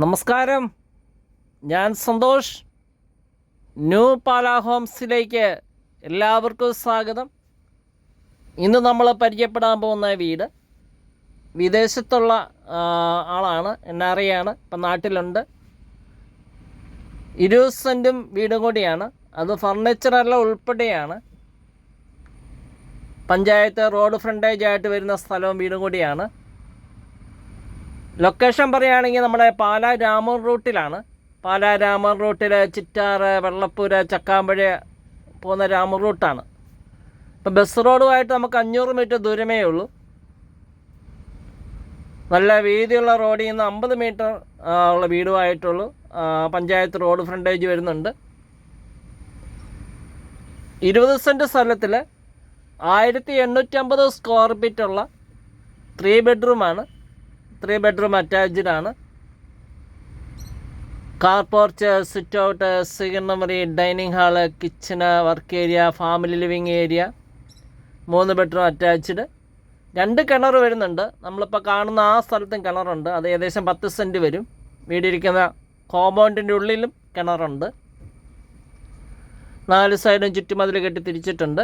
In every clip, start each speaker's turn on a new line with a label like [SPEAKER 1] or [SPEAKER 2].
[SPEAKER 1] നമസ്കാരം. ഞാൻ സന്തോഷ്. ന്യൂ പാല ഹോംസിലേക്ക് എല്ലാവർക്കും സ്വാഗതം. ഇന്ന് നമ്മൾ പരിചയപ്പെടാൻ പോകുന്ന വീട് വിദേശത്തുള്ള ആളാണ് എന്നെ അറിയാണ് ഇപ്പം നാട്ടിലുണ്ട്. ഇരുപത് സെന്റും വീടും കൂടിയാണ്. അത് ഫർണിച്ചറെല്ലാം ഉൾപ്പെടെയാണ്. പഞ്ചായത്ത് റോഡ് ഫ്രണ്ടേജ് ആയിട്ട് വരുന്ന സ്ഥലവും വീടും കൂടിയാണ്. ലൊക്കേഷൻ പറയുകയാണെങ്കിൽ നമ്മുടെ പാലാ രാമൂർ റൂട്ടിലാണ്. പാലാ രാമൂർ റൂട്ടിൽ ചിറ്റാറ് വെള്ളപ്പൂര് ചക്കാമ്പഴ പോകുന്ന രാമൂർ റൂട്ടാണ്. ഇപ്പം ബസ് റോഡുമായിട്ട് നമുക്ക് അഞ്ഞൂറ് മീറ്റർ ദൂരമേ ഉള്ളൂ. നല്ല വീതിയുള്ള റോഡിൽ നിന്ന് അമ്പത് മീറ്റർ ഉള്ള വീടുമായിട്ടുള്ളൂ. പഞ്ചായത്ത് റോഡ് ഫ്രണ്ടേജ് വരുന്നുണ്ട്. ഇരുപത് സെന്റ് സ്ഥലത്തിൽ ആയിരത്തി എണ്ണൂറ്റമ്പത് സ്ക്വയർ ഫീറ്റുള്ള ത്രീ ബെഡ്റൂമാണ് ത്രീ ബെഡ്റൂം അറ്റാച്ച്ഡ് ആണ്. Car porch sit out സിഗർണമറി dining hall kitchen work area family living area മൂന്ന് ബെഡ്റൂം അറ്റാച്ച്ഡ് രണ്ട് കിണർ വരുന്നുണ്ട്. നമ്മളിപ്പോൾ കാണുന്ന ആ സ്ഥലത്തും കിണറുണ്ട് അത് ഏകദേശം പത്ത് സെന്റ് വരും. വീടിരിക്കുന്ന കോമ്പൗണ്ടിന്റെ ഉള്ളിലും കിണറുണ്ട് നാല് സൈഡും ചുറ്റുമതിൽ കെട്ടി തിരിച്ചിട്ടുണ്ട്.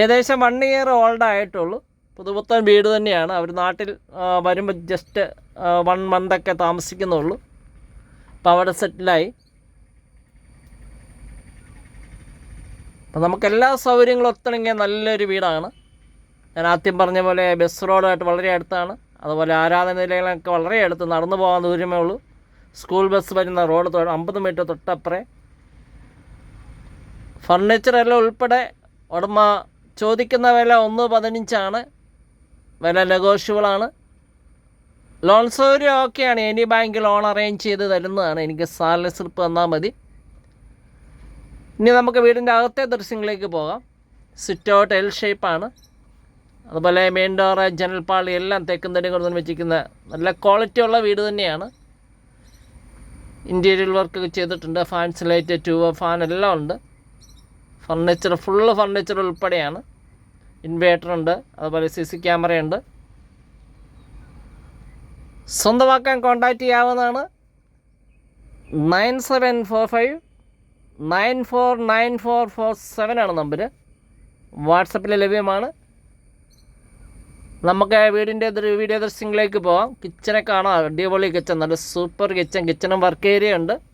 [SPEAKER 1] ഏകദേശം വൺ ഇയർ ഓൾഡ് ആയിട്ടുള്ളൂ. പുതുപുത്തൻ വീട് തന്നെയാണ്. അവർ നാട്ടിൽ വരുമ്പോൾ ജസ്റ്റ് വൺ മന്തൊക്കെ താമസിക്കുന്നുള്ളൂ. അപ്പോൾ അവിടെ സെറ്റിലായി അപ്പം നമുക്ക് എല്ലാ സൗകര്യങ്ങളും ഒത്തണമെങ്കിൽ നല്ലൊരു വീടാണ്. ഞാൻ ആദ്യം പറഞ്ഞ പോലെ ബസ് റോഡായിട്ട് വളരെ അടുത്താണ്. അതുപോലെ ആരാധന നിലയങ്ങളൊക്കെ വളരെ അടുത്ത്. നടന്നു പോകാൻ ദൂരമേ ഉള്ളൂ. സ്കൂൾ ബസ് വരുന്ന റോഡ് അമ്പത് മീറ്റർ തൊട്ടപ്പുറേ. ഫർണിച്ചറെല്ലാം ഉൾപ്പെടെ ഉടമ ചോദിക്കുന്ന വില ഒന്ന് പതിനഞ്ചാണ്. വില നെഗോഷ്യബിളാണ് ലോൺ സൗകര്യം ഓക്കെയാണ് എനി ബാങ്ക് ലോൺ അറേഞ്ച് ചെയ്ത് തരുന്നതാണ്. എനിക്ക് സാലറി സ്ലിപ്പ് തന്നാൽ മതി. ഇനി നമുക്ക് വീടിന്റെ അകത്തെ ദൃശ്യങ്ങളിലേക്ക് പോകാം. സിറ്റ് ഔട്ട് എൽ ഷേപ്പാണ് അതുപോലെ മെയിൻ ഡോറ് ജനൽപ്പാളി എല്ലാം തെക്കും തന്നെ കൊണ്ട് വെച്ചിരിക്കുന്ന നല്ല ക്വാളിറ്റി ഉള്ള വീട് തന്നെയാണ്. ഇന്റീരിയൽ വർക്ക് ചെയ്തിട്ടുണ്ട്. ഫാൻസ് ലൈറ്റ് ട്യൂബ് ഫാൻ എല്ലാം ഉണ്ട്. ഫർണിച്ചർ ഫുള്ള് ഫർണിച്ചർ ഉൾപ്പെടെയാണ്. ഇൻവേർട്ടർ ഉണ്ട് അതുപോലെ സി സി ക്യാമറയുണ്ട്. സ്വന്തമാക്കാൻ കോൺടാക്റ്റ് ചെയ്യാവുന്നതാണ് nine seven four five nine four nine four four seven ആണ് നമ്പർ വാട്സപ്പിൽ ലഭ്യമാണ്. നമുക്ക് വീടിന്റെ വീഡിയോ ദൃശ്യങ്ങളിലേക്ക് പോവാം. കിച്ചനെ കാണാം. അടിപൊളി കിച്ചൺ നല്ല സൂപ്പർ കിച്ചൺ കിച്ചണും വർക്ക് ഏരിയ ഉണ്ട്.